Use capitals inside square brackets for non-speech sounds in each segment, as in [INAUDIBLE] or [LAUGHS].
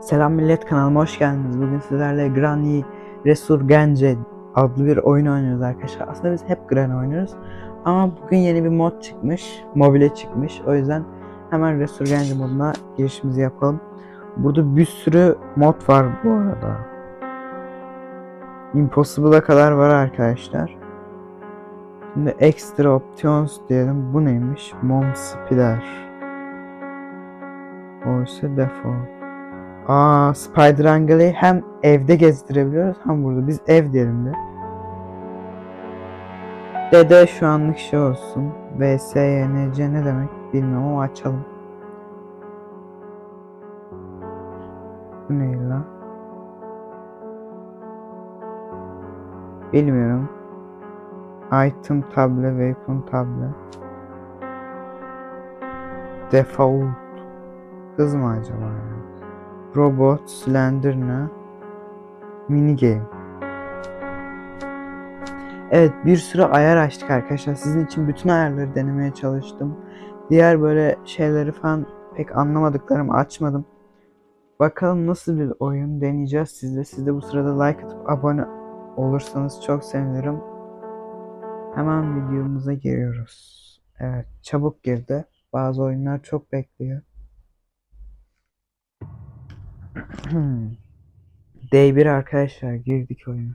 Selam millet kanalıma hoş geldiniz. Bugün sizlerle Granny Resurgence adlı bir oyun oynuyoruz arkadaşlar. Aslında biz hep Granny oynuyoruz. Ama bugün yeni bir mod çıkmış. Mobile çıkmış. O yüzden hemen Resurgence moduna girişimizi yapalım. Burada bir sürü mod var bu arada. Impossible'a kadar var arkadaşlar. Şimdi extra options diyelim. Bu neymiş? Mom Spider. Oysa default. Aa, Spider Angle'ı hem evde gezdirebiliyoruz hem burada. Biz ev diyelim de. Dede şu anlık şey olsun. VSYNC ne demek bilmiyorum ama açalım. Bu ne lan? Bilmiyorum. Item table, weapon table. Default. Kız mı acaba ya? Robot, Slenderna, mini game. Evet bir sürü ayar açtık arkadaşlar. Sizin için bütün ayarları denemeye çalıştım. Diğer böyle şeyleri falan pek anlamadıklarımı açmadım. Bakalım nasıl bir oyun deneyeceğiz sizde. Siz de bu sırada like atıp abone olursanız çok sevinirim. Hemen videomuza giriyoruz. Evet çabuk girdi. Bazı oyunlar çok bekliyor. Day 1 arkadaşlar girdik oyuna.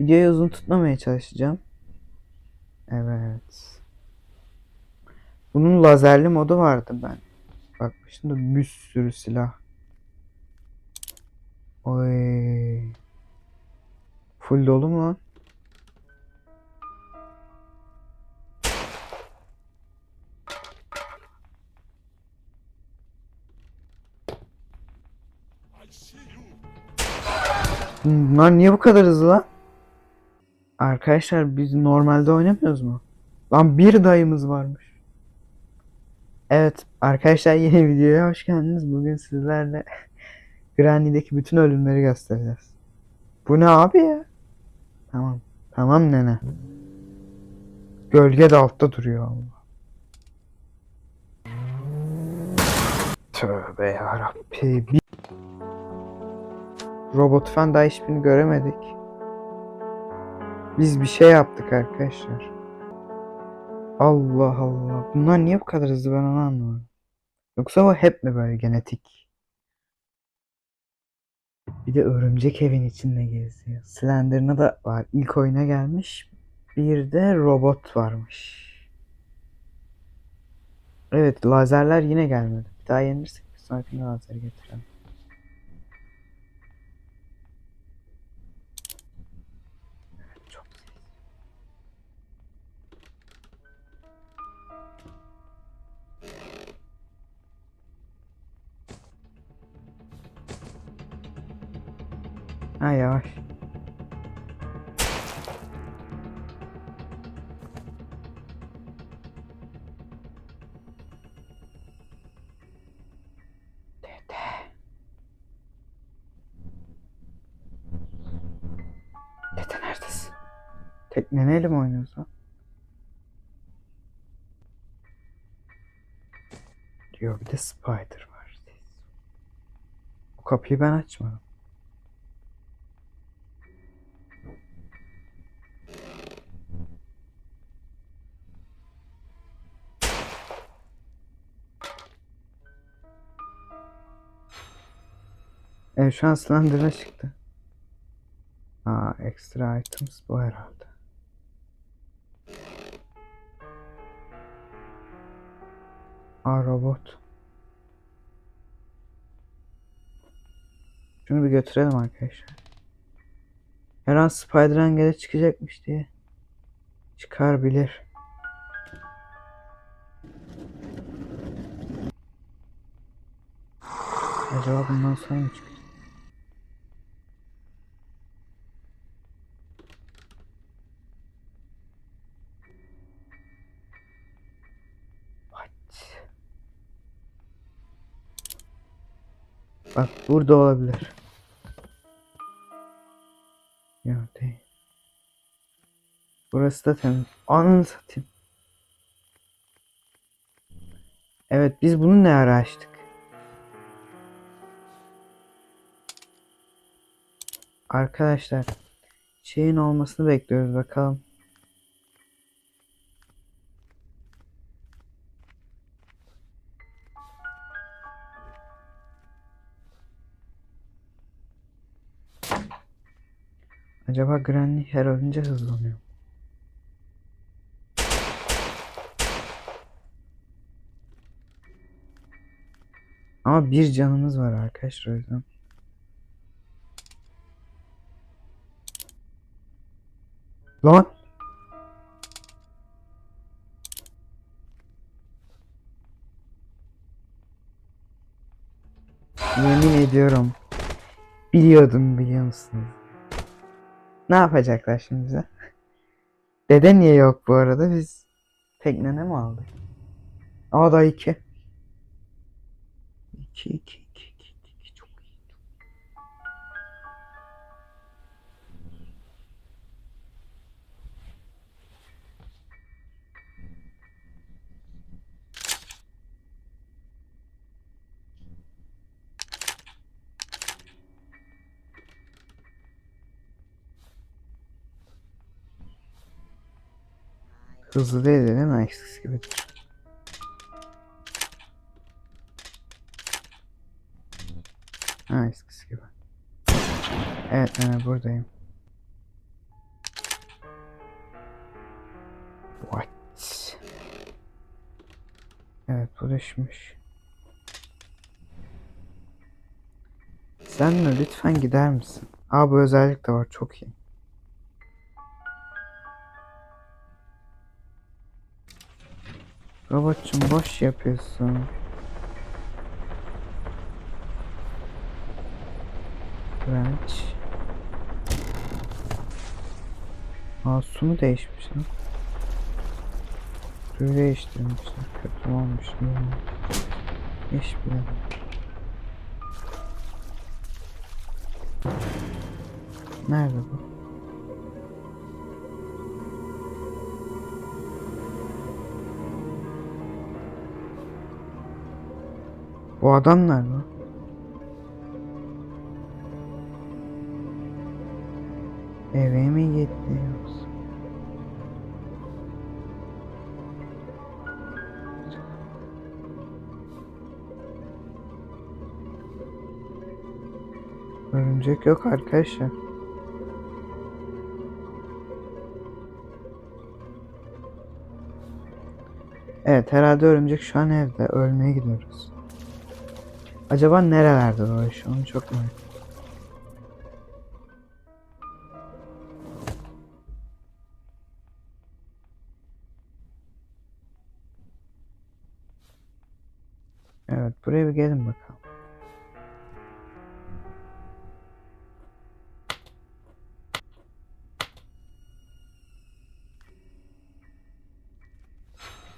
Videoyu uzun tutmamaya çalışacağım. Evet. Bunun lazerli modu vardı ben. Bakmıştım da bir sürü silah. Oy. Full dolu mu? Bunlar niye bu kadar hızlı lan? Arkadaşlar biz normalde oynamıyoruz mu? Lan bir dayımız varmış. Evet arkadaşlar [LAUGHS] yeni videoya hoş geldiniz. Bugün sizlerle [LAUGHS] Granny'deki bütün ölümleri göstereceğiz. Bu ne abi ya? Tamam. Tamam nene. Gölge de altta duruyor Allah. Tövbe yarabbi. Bir... Robot falan daha hiçbirini göremedik. Biz bir şey yaptık arkadaşlar. Allah Allah. Bunlar niye bu kadar hızlı ben onu anlamadım. Yoksa bu hep mi böyle genetik? Bir de örümcek evin içinde geziyor. Slender'ına da var. İlk oyuna gelmiş. Bir de robot varmış. Evet lazerler yine gelmedi. Bir daha yenirsek bir sonrakinde lazer getirelim. Ha yavaş. Neredesin? Tekneneyle mi oynuyoruz lan? Diyor bir de Spider var. Bu kapıyı ben açmadım. Evet şu an Slender'a çıktı. Aa extra items bu herhalde. Aa robot. Şunu bir götürelim arkadaşlar. Her an Spider-Man'e çıkacakmış diye. Çıkar bilir. Acaba bundan sonra mı çıkacak? Bak burada olabilir. Ya değil. Burası da temiz. Ananı satayım. Evet biz bunu ne ara açtık? Arkadaşlar şeyin olmasını bekliyoruz bakalım. Acaba Granny her ölünce hızlanıyor. Ama bir canımız var arkadaşlar o yüzden. Lan! Yemin ediyorum. Biliyordum biliyor musunuz? Ne yapacaklar şimdi bize? Dede niye yok bu arada? Biz teknene mi aldık? Aa da 2. 2 2. Hızlı değil değil mi? Eskisi gibi. Ha eskisi gibi. Evet, evet buradayım. What? Evet bu düşmüş. Sen de lütfen gider misin? Aa bu özellik de var çok iyi. Robotçum boş yapıyorsun. Branch. Aa su mu değişmiş lan? Suyu değiştirmişler. Kötü olmuş ne? Hiç bilemedim. Nerede bu? Bu adam nerede? Eve mi gitti yoksa? Örümcek yok arkadaşlar. Evet herhalde örümcek şu an evde. Ölmeye gidiyoruz. Acaba nerelerde dolaşıyor onu çok merak. Evet buraya bir gelin bakalım.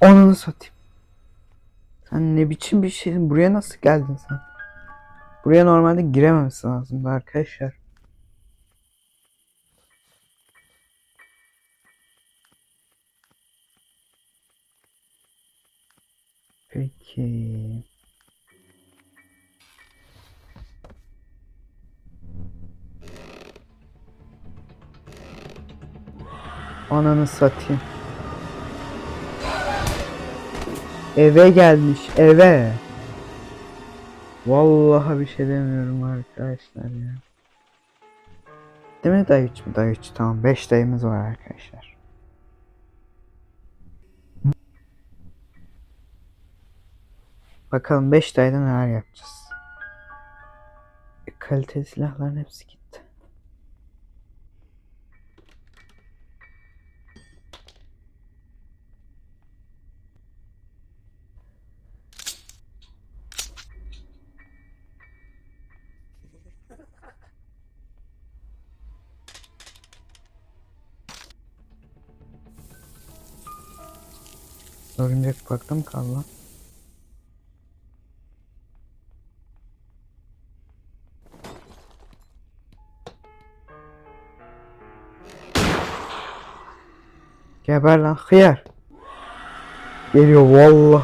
Onunu satayım. Sen ne biçim bir şeysin? Buraya nasıl geldin sen? Buraya normalde girememesi lazımdı arkadaşlar. Peki. Ananı satayım. Eve gelmiş eve. Vallahi bir şey demiyorum arkadaşlar ya. Değil mi dayı üç mü? Dayı üç tamam 5 dayımız var arkadaşlar. Bakalım 5 dayıda neler yapacağız. E, kaliteli silahların hepsi gitti. Örümcek parkta mı kaldı lan? Geber lan hıyar. Geliyor vallahi.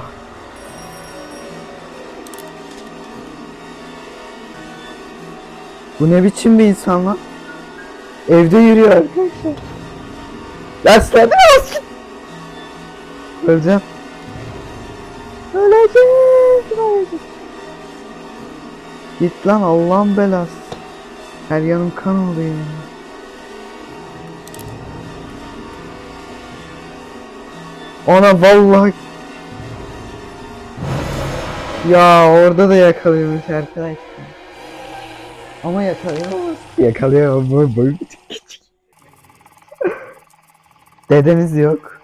Bu ne biçim bir insan lan? Evde yürüyor arkadaşlar. Ya sen de az. Öleceğim. Git lan Allah'ın belası. Her yanım kan oluyor. Ona vallahi ya orada da yakalıyormuş arkadaşlar. Ama yakalayamaz. Yakalıyor ama boyu küçük küçük. Dedemiz yok.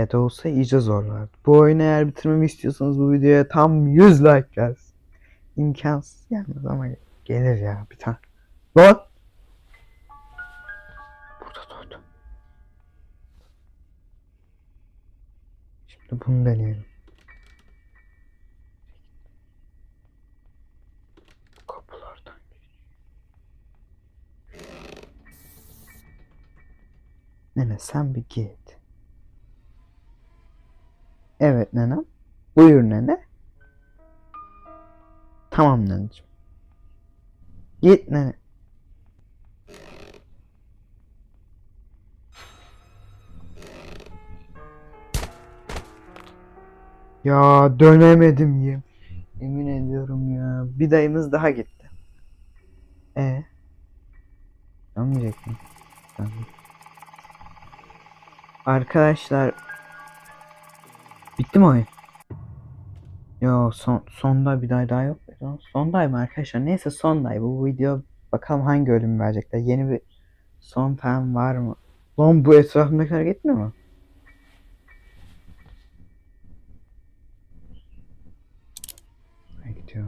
Dede olsa iyice zorlardı. Bu oyunu eğer bitirmemi istiyorsanız bu videoya tam 100 like gelsin. İmkansız gelmez ama gelir ya bir tane. Lan! Burada doğdu. Şimdi bunu deneyelim. Nene sen bir git. Evet nenem. Buyur nene. Tamam neneciğim. Git nene. Ya dönemedim ya. Emin ediyorum ya. Bir dayımız daha gitti. E Dönmeyecek mi? Tamam. Arkadaşlar Bitti mi oyun? Yo son sonda bir day daha yok. Sonday mı arkadaşlar? Neyse sonday. Bu video bakalım hangi bölüm verecekler. Yeni bir son falan var mı? Lan bu etrafımdakiler gitmiyor mu? Gidiyor.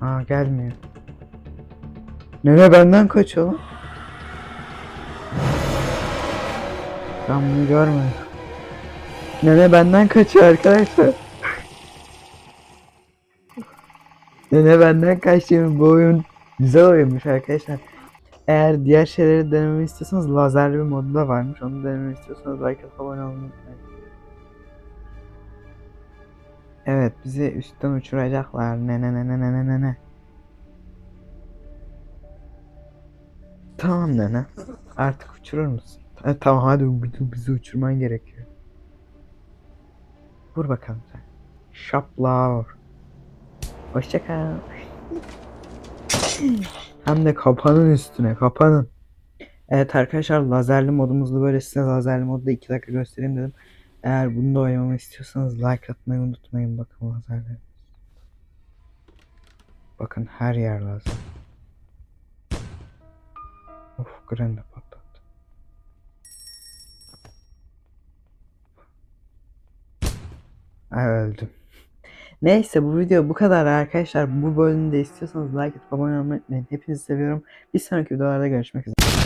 Aa gelmiyor. Nene benden kaçıyor lan. Ben bunu görmedim. Nene benden kaçıyor arkadaşlar. [LAUGHS] Nene benden kaçıyor. Bu oyun güzel oyunmuş arkadaşlar. Eğer diğer şeyleri denememi istiyorsanız lazerli bir modu da varmış. Onu denememi istiyorsanız like atıp abone olmayı unutmayın. Evet bizi üstten uçuracaklar. Ne ne ne ne ne ne ne ne. Tamam nene. Artık uçurur musun? Ha, tamam hadi bizi, bizi uçurman gerekiyor. Vur bakalım sen. Şaplar. Hoşça kal. Hem de kapanın üstüne kapanın. Evet arkadaşlar lazerli modumuzda böyle size lazerli modda 2 dakika göstereyim dedim. Eğer bunu da oynamamı istiyorsanız like atmayı unutmayın bakın lazerleri. Bakın her yer lazer. Of Gren de patlattı. Ay öldüm. Neyse bu video bu kadar arkadaşlar. Bu bölümü de istiyorsanız like atıp abone olmayı unutmayın. Hepinizi seviyorum. Bir sonraki videolarda görüşmek üzere.